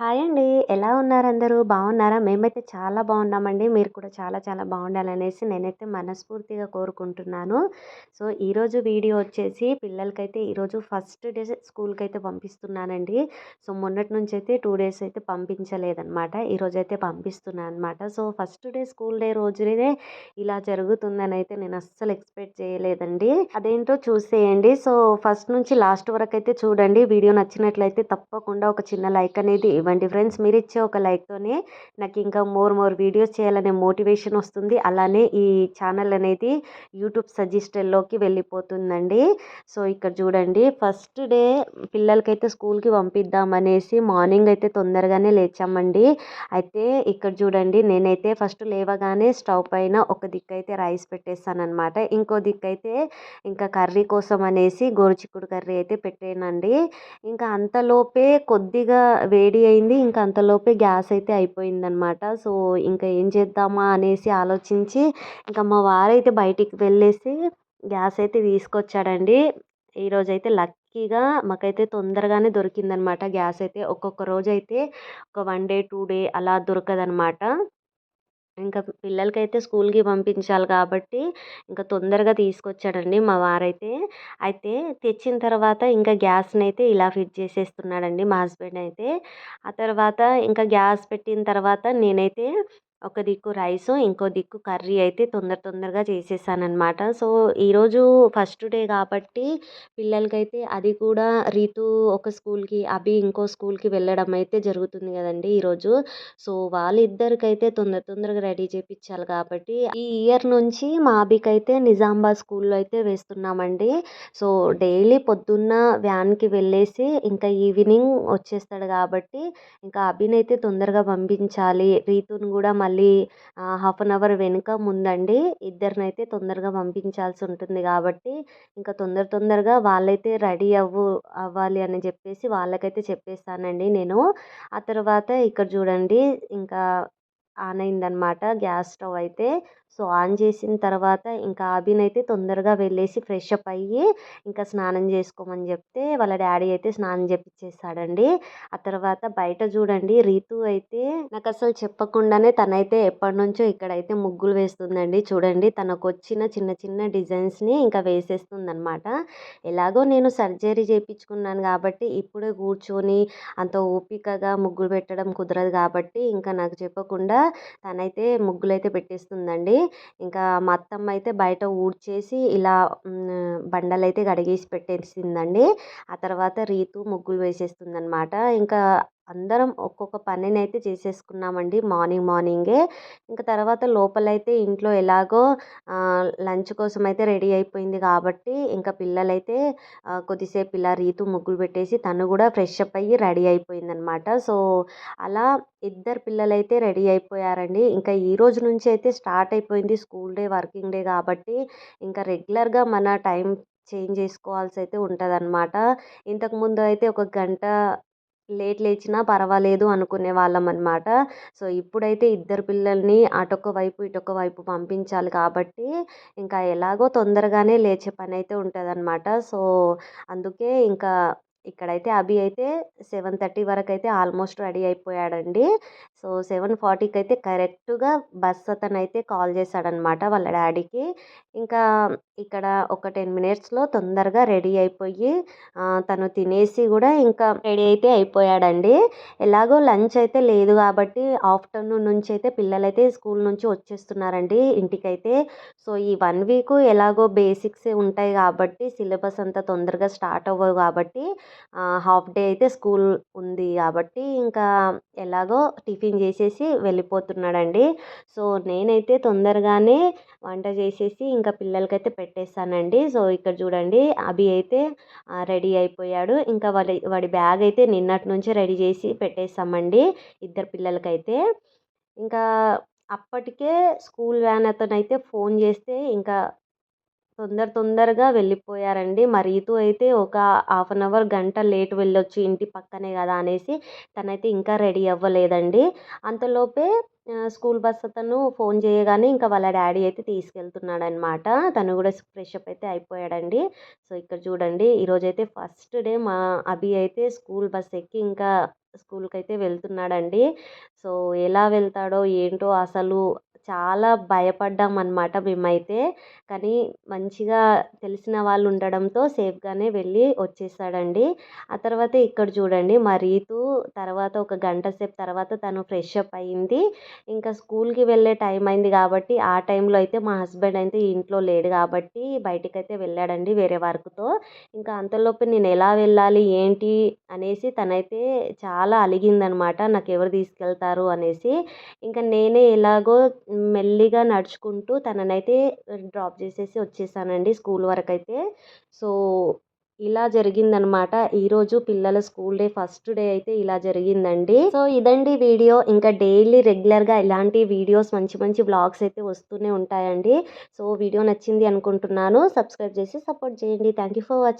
Hi అండి. ఎలా ఉన్నారు అందరూ? బాగున్నారా? మేమైతే చాలా బాగున్నామండి. మీరు కూడా చాలా చాలా బాగుండాలనేసి నేనైతే మనస్ఫూర్తిగా కోరుకుంటున్నాను. సో, ఈరోజు వీడియో వచ్చేసి పిల్లలకైతే ఈరోజు ఫస్ట్ డే అయితే పంపిస్తున్నానండి. సో, మొన్నటి నుంచి అయితే టూ డేస్ అయితే పంపించలేదనమాట. ఈరోజైతే పంపిస్తున్నాననమాట. So, first day school day రోజునే ఇలా జరుగుతుందని అయితే నేను అస్సలు ఎక్స్‌పెక్ట్ చేయలేదండి. అదేంటో చూసేయండి. సో, ఫస్ట్ నుంచి లాస్ట్ వరకు అయితే చూడండి. వీడియో నచ్చినట్లయితే తప్పకుండా ఒక చిన్న లైక్ అనేది ఇవ్వండి ఫ్రెండ్స్. మీరిచ్చే ఒక లైక్‌తోనే నాకు ఇంకా మోర్ మోర్ వీడియోస్ చేయాలనే మోటివేషన్ వస్తుంది. అలానే ఈ ఛానల్ అనేది యూట్యూబ్ సజెస్టెడ్‌లోకి వెళ్ళిపోతుందండి. సో, ఇక్కడ చూడండి ఫస్ట్ డే పిల్లలకైతే స్కూల్‌కి పంపిద్దామనేసి మార్నింగ్ అయితే తొందరగానే లేచామండి. అయితే ఇక్కడ చూడండి నేనైతే ఫస్ట్ లేవగానే స్టవ్ పైన ఒక దిక్కైతే రైస్ పెట్టేస్తానమాట ఇంకో దిక్కైతే ఇంకా కర్రీ కోసం అనేసి గోరుచిక్కుడు కర్రీ అయితే పెట్టానండి. ఇంకా అంతలోపే కొద్దిగా వేడి అయింది. ఇంకా అంతలోపే గ్యాస్ అయితే అయిపోయిందనమాట. సో, ఇంకా ఏం చేద్దామా అనేసి ఆలోచించి ఇంకా మా వారైతే బయటికి వెళ్ళేసి గ్యాస్ అయితే తీసుకొచ్చాడండి. ఈరోజైతే లక్కీగా మాకైతే తొందరగానే దొరికిందనమాట గ్యాస్ అయితే. ఒక్కొక్క రోజైతే ఒక వన్ డే, టూ డే అలా దొరకదనమాట. ఇంకా పిల్లలకైతే స్కూల్‌కి పంపించాలి కాబట్టి ఇంకా తొందరగా తీసుకొచ్చాడండి మా వారైతే. అయితే తెచ్చిన తర్వాత ఇంకా గ్యాస్‌నైతే ఇలా ఫిట్ చేసేస్తున్నాడండి మా హస్బెండ్ అయితే. ఆ తర్వాత ఇంకా గ్యాస్ పెట్టిన తర్వాత నేనైతే ఒక దిక్కు రైసు, ఇంకో దిక్కు కర్రీ అయితే తొందర తొందరగా చేసేసానమాట సో, ఈరోజు ఫస్ట్ డే కాబట్టి పిల్లలకైతే అది కూడా రీతు ఒక స్కూల్‌కి, అభి ఇంకో స్కూల్‌కి వెళ్ళడం అయితే జరుగుతుంది కదండి ఈరోజు. సో, వాళ్ళిద్దరికైతే తొందర తొందరగా రెడీ చేయించాలి కాబట్టి ఈ ఇయర్ నుంచి మా అభికైతే నిజామాబాద్ స్కూల్‌లో అయితే వేస్తున్నామండి. సో, డైలీ పొద్దున్న వ్యాన్‌కి వెళ్ళేసి ఇంకా ఈవినింగ్ వచ్చేస్తాడు కాబట్టి ఇంకా అభినైతే తొందరగా పంపించాలి. రీతుని కూడా మళ్ళీ హాఫ్ అన్ అవర్ వెనుక ముందండి. ఇద్దరినైతే తొందరగా పంపించాల్సి ఉంటుంది కాబట్టి ఇంకా తొందర తొందరగా వాళ్ళైతే రెడీ అవ్వు అవ్వాలి అని చెప్పేసి వాళ్ళకైతే చెప్పేస్తానండి నేను. ఆ తర్వాత ఇక్కడ చూడండి ఇంకా ఆన్ అయిందనమాట గ్యాస్ స్టవ్ అయితే. సో, ఆన్ చేసిన తర్వాత ఇంకా ఆబినైతే తొందరగా వెళ్ళేసి ఫ్రెష్ అప్ అయ్యి ఇంకా స్నానం చేసుకోమని చెప్తే వాళ్ళ డాడీ అయితే స్నానం చేపించేసాడండి. ఆ తర్వాత బయట చూడండి రీతు అయితే నాకు అసలు చెప్పకుండానే తనైతే ఎప్పటినుంచో ఇక్కడైతే ముగ్గులు వేస్తుందండి. చూడండి తనకు వచ్చిన చిన్న చిన్న డిజైన్స్‌ని ఇంకా వేసేస్తుందనమాట. ఎలాగో నేను సర్జరీ చేయించుకున్నాను కాబట్టి ఇప్పుడే కూర్చొని అంత ఓపికగా ముగ్గులు పెట్టడం కుదరదు కాబట్టి ఇంకా నాకు చెప్పకుండా తనైతే ముగ్గులైతే పెట్టేస్తుందండి. ఇంకా మా అత్తమ్మ అయితే బయట ఊడ్చేసి ఇలా బండలైతే కడిగేసి పెట్టేసిందండి. ఆ తర్వాత రీతు ముగ్గులు వేసేస్తుందనమాట. ఇంకా అందరం ఒక్కొక్క పనినైతే చేసేసుకున్నామండి మార్నింగ్ మార్నింగే. ఇంక తర్వాత లోపలైతే ఇంట్లో ఎలాగో లంచ్ కోసం అయితే రెడీ అయిపోయింది కాబట్టి ఇంకా పిల్లలైతే కొద్దిసేపు ఇలా రీతు ముగ్గులు పెట్టేసి తను కూడా ఫ్రెష్ అప్ అయ్యి రెడీ అయిపోయిందనమాట. సో, అలా ఇద్దరు పిల్లలైతే రెడీ అయిపోయారండి. ఇంకా ఈ రోజు నుంచి అయితే స్టార్ట్ అయిపోయింది స్కూల్ డే, వర్కింగ్ డే కాబట్టి ఇంకా రెగ్యులర్‌గా మన టైం చేంజ్ చేసుకోవాల్సి అయితే ఉంటదనమాట. ఇంతకుముందు అయితే ఒక గంట లేట్ లేచినా పర్వాలేదు అనుకునే వాళ్ళం అనమాట సో, ఇప్పుడైతే ఇద్దరు పిల్లల్ని అటొక వైపు, ఇటొక వైపు పంపించాలి కాబట్టి ఇంకా ఎలాగో తొందరగానే లేచే పని అయితే ఉంటుందన్నమాట సో, అందుకే ఇంకా ఇక్కడైతే అభి అయితే 7:30 వరకైతే ఆల్మోస్ట్ రెడీ అయిపోయాడండి. సో, 7:40కి అయితే కరెక్ట్‌గా బస్ అతనైతే కాల్ చేశాడనమాట వాళ్ళ డాడీకి ఇంకా ఇక్కడ ఒక 10 మినిట్స్‌లో తొందరగా రెడీ అయిపోయి తను తినేసి కూడా ఇంకా రెడీ అయితే అయిపోయాడండి. ఎలాగో లంచ్ అయితే లేదు కాబట్టి ఆఫ్టర్‌నూన్ నుంచి అయితే పిల్లలైతే స్కూల్ నుంచి వచ్చేస్తున్నారండి ఇంటికైతే. సో, ఈ వన్ వీక్ ఎలాగో బేసిక్స్ ఉంటాయి కాబట్టి సిలబస్ అంతా తొందరగా స్టార్ట్ అవ్వవు కాబట్టి హాఫ్ డే అయితే స్కూల్ ఉంది కాబట్టి ఇంకా ఎలాగో టిఫిన్ చేసేసి వెళ్ళిపోతున్నాడండి. సో, నేనైతే తొందరగానే వంట చేసేసి ఇంకా పిల్లలకైతే పెట్టేస్తానండి సో, ఇక్కడ చూడండి అభి అయితే రెడీ అయిపోయాడు. ఇంకా వాడి వాడి బ్యాగ్ అయితే నిన్నటి నుంచే రెడీ చేసి పెట్టేస్తామండి ఇద్దరు పిల్లలకైతే. ఇంకా అప్పటికే స్కూల్ వ్యాన్ అతనైతే ఫోన్ చేస్తే ఇంకా తొందర తొందరగా వెళ్ళిపోయారండి. మా రీతు అయితే ఒక హాఫ్ అన్ అవర్, గంట లేట్ వెళ్ళొచ్చు ఇంటి పక్కనే కదా అనేసి తనైతే ఇంకా రెడీ అవ్వలేదండి. అంతలోపే స్కూల్ బస్ అతను ఫోన్ చేయగానే ఇంకా వాళ్ళ డాడీ అయితే తీసుకెళ్తున్నాడనమాట. తను కూడా ఫ్రెష్ అప్ అయితే అయిపోయాడండి. సో, ఇక్కడ చూడండి ఈరోజైతే ఫస్ట్ డే మా అభి అయితే స్కూల్ బస్ ఎక్కి ఇంకా స్కూల్కి అయితే వెళ్తున్నాడండి. సో, ఎలా వెళ్తాడో ఏంటో అసలు చాలా భయపడ్డాం అనమాట మేమైతే. కానీ మంచిగా తెలిసిన వాళ్ళు ఉండడంతో సేఫ్‌గానే వెళ్ళి వచ్చేసాడండి. ఆ తర్వాత ఇక్కడ చూడండి మా రీతు తర్వాత ఒక గంట సేపు తర్వాత తను ఫ్రెష్ అప్ అయింది. ఇంకా స్కూల్‌కి వెళ్ళే టైం అయింది కాబట్టి ఆ టైంలో అయితే మా హస్బెండ్ అయితే ఇంట్లో లేడు కాబట్టి బయటికైతే వెళ్ళాడండి వేరే వర్క్‌తో. ఇంకా అంతలోపు నేను ఎలా వెళ్ళాలి ఏంటి అనేసి తనైతే చాలా అలిగిందనమాట. నాకు ఎవరు తీసుకెళ్తారు అనేసి. ఇంకా నేనే ఎలాగో మెల్లిగా నడుచుకుంటూ తననైతే డ్రాప్ చేసేసి వచ్చేసానండి స్కూల్ వరకు అయితే సో, ఇలా జరిగిందనమాట. ఈరోజు పిల్లల స్కూల్ డే ఫస్ట్ డే అయితే ఇలా జరిగిందండి. సో, ఇదండి వీడియో. ఇంకా డైలీ రెగ్యులర్‌గా ఇలాంటి వీడియోస్ మంచి మంచి వ్లాగ్స్ అయితే వస్తూనే ఉంటాయండి. సో, వీడియో నచ్చింది అనుకుంటున్నాను. సబ్స్క్రైబ్ చేసి సపోర్ట్ చేయండి. Thank you for watching.